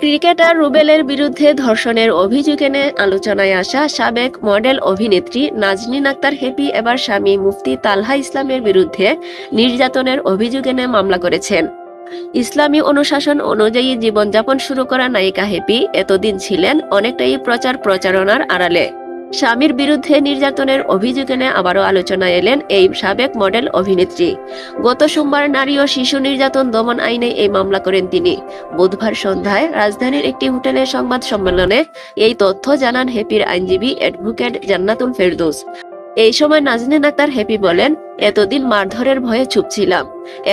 Cricketer রুবেলের বিরুদ্ধে ধর্ষণের অভিযোগ এনে আলোচনায় আসা সাবেক মডেল অভিনেত্রী নাজনীন আক্তার হেপি এবার স্বামী মুফতি তালহা ইসলামের বিরুদ্ধে নির্যাতনের অভিযোগ এনে মামলা করেছেন। ইসলামী অনুশাসন অনুযায়ী জীবনযাপন শুরু করা নায়িকা হেপি এতদিন ছিলেন অনেকটাই প্রচার প্রচারণার আড়ালে। স্বামীর বিরুদ্ধে নির্যাতনের অভিযোগ এনে আবারও আলোচনায় এলেন এই সাবেক মডেল অভিনেত্রী। গত সোমবার নারী ও শিশু নির্যাতন দমন আইনে এই মামলা করেন তিনি। বুধবার সন্ধ্যায় রাজধানীর একটি হোটেলের সংবাদ সম্মেলনে এই তথ্য জানান হ্যাপির আইনজীবী অ্যাডভোকেট জান্নাতুল ফেরদৌস। এই সময় নাজনীন আক্তার হেপি বলেন, এতদিন মারধরের ভয়ে চুপ ছিলাম।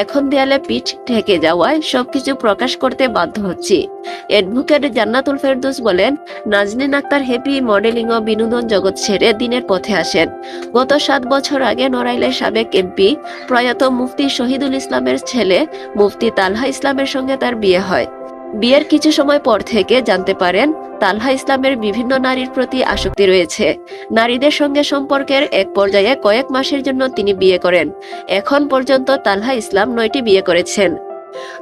এখন দেয়ালে পিঠ ঠেকে যাওয়ায় সবকিছু প্রকাশ করতে বাধ্য হচ্ছি। অ্যাডভোকেট জান্নাতুল ফেরদৌস বলেন নাজনীন আক্তার হেপি মডেলিং ও বিনোদন জগৎ ছেড়ে দিনের পথে আসেন। গত সাত বছর আগে নড়াইলের সাবেক এমপি প্রয়াত মুফতি শহীদুল ইসলামের ছেলে মুফতি তালহা ইসলামের সঙ্গে তার বিয়ে হয়। বিয়ের কিছু সময় পর থেকে জানতে পারেন, তালহা ইসলামের বিভিন্ন নারীর প্রতি আসক্তি রয়েছে। নারীদের সঙ্গে সম্পর্কের এক পর্যায়ে কয়েক মাসের জন্য তিনি বিয়ে করেন। এখন পর্যন্ত তালহা ইসলাম নয়টি বিয়ে করেছেন।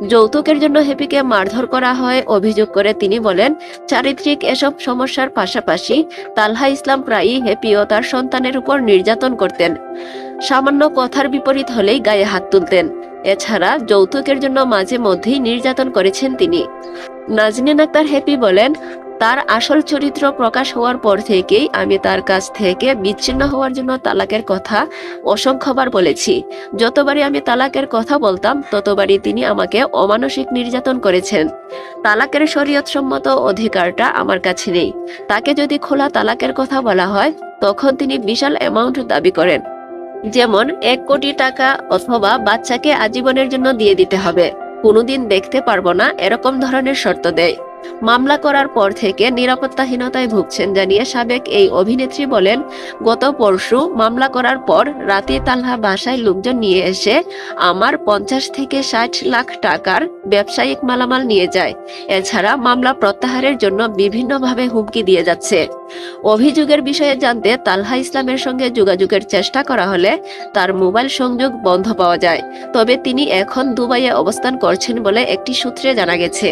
যৌতুকের জন্য হেপিকে মারধর করা হয় অভিযোগ করে তিনি বলেন, চারিত্রিক এসব সমস্যার পাশাপাশি তালহা ইসলাম প্রায়ই হেপি ও তার সন্তানের উপর নির্যাতন করতেন। সামান্য কথার বিপরীত হলেই গায়ে হাত তুলতেন। এছাড়া যৌতুকের জন্য মাঝে মধ্যেই নির্যাতন করেছেন তিনি। নাজনীন আক্তার হ্যাপি বলেন, তার আসল চরিত্র প্রকাশ হওয়ার পর থেকেই আমি তার কাছ থেকে বিচ্ছিন্ন হওয়ার জন্য তালাকের কথা অসংখ্যবার বলেছি। যতবারই আমি তালাকের কথা বলতাম, ততবারই তিনি আমাকে অমানসিক নির্যাতন করেছেন। তালাকের শরীয়ত সম্মত অধিকারটা আমার কাছে নেই। তাকে যদি খোলা তালাকের কথা বলা হয়, তখন তিনি বিশাল অ্যামাউন্ট দাবি করেন। যেমন, এক কোটি টাকা অথবা বাচ্চাকে আজীবনের জন্য দিয়ে দিতে হবে। কোনোদিন দেখতে পারব না, এরকম ধরনের শর্ত দেয়। মামলা করার পর থেকে নিরাপত্তাহীনতায় ভুগছেন জানিয়ে সাবেক এই অভিনেত্রী বলেন, গত পরশু মামলা করার পর রাতে তালহা বাসায় লোকজন নিয়ে এসে আমার পঞ্চাশ থেকে ষাট লাখ টাকার ব্যবসায়িক মালামাল নিয়ে যায়। এছাড়া মামলা প্রত্যাহারের জন্য বিভিন্নভাবে হুমকি দিয়ে যাচ্ছে। অভিযোগের বিষয়ে জানতে তালহা ইসলামের সঙ্গে যোগাযোগের চেষ্টা করা হলে তার মোবাইল সংযোগ বন্ধ পাওয়া যায়। তবে তিনি এখন দুবাইয়ে অবস্থান করছেন বলে একটি সূত্রে জানা গেছে।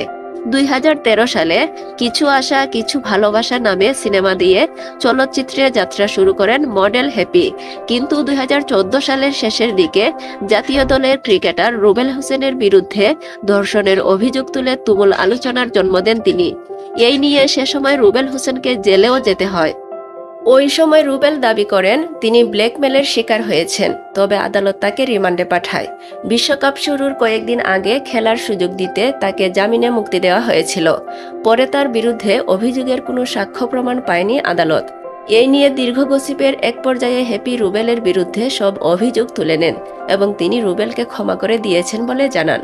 দুই হাজার তেরো সালে কিছু আশা, কিছু ভালোবাসা নামে সিনেমা দিয়ে চলচ্চিত্রে যাত্রা শুরু করেন মডেল হ্যাপি। কিন্তু দুই হাজার চোদ্দ সালের শেষের দিকে জাতীয় দলের ক্রিকেটার রুবেল হোসেনের বিরুদ্ধে ধর্ষণের অভিযোগ তুলে তুমুল আলোচনার জন্ম দেন তিনি। এই নিয়ে সে সময় রুবেল হোসেনকে জেলেও যেতে হয়। ওই সময় রুবেল দাবি করেন, তিনি ব্ল্যাকমেলের শিকার হয়েছেন, তবে আদালত তাকে রিমান্ডে পাঠায়। বিশ্বকাপ শুরুর কয়েকদিন আগে খেলার সুযোগ দিতে তাকে জামিনে মুক্তি দেওয়া হয়েছিল। পরে তার বিরুদ্ধে অভিযোগের কোনো সাক্ষ্য প্রমাণ পায়নি আদালত। এই নিয়ে দীর্ঘ গসিপের এক পর্যায়ে হ্যাপি রুবেলের বিরুদ্ধে সব অভিযোগ তুলে নেন এবং তিনি রুবেলকে ক্ষমা করে দিয়েছেন বলে জানান।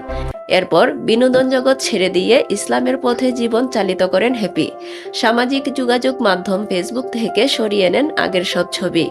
এরপর বিনোদন জগৎ ছেড়ে দিয়ে ইসলামের পথে জীবন চালিত করেন হ্যাপি সামাজিক যোগাযোগ মাধ্যম ফেসবুক থেকে সরিয়ে নেন আগের সব ছবি।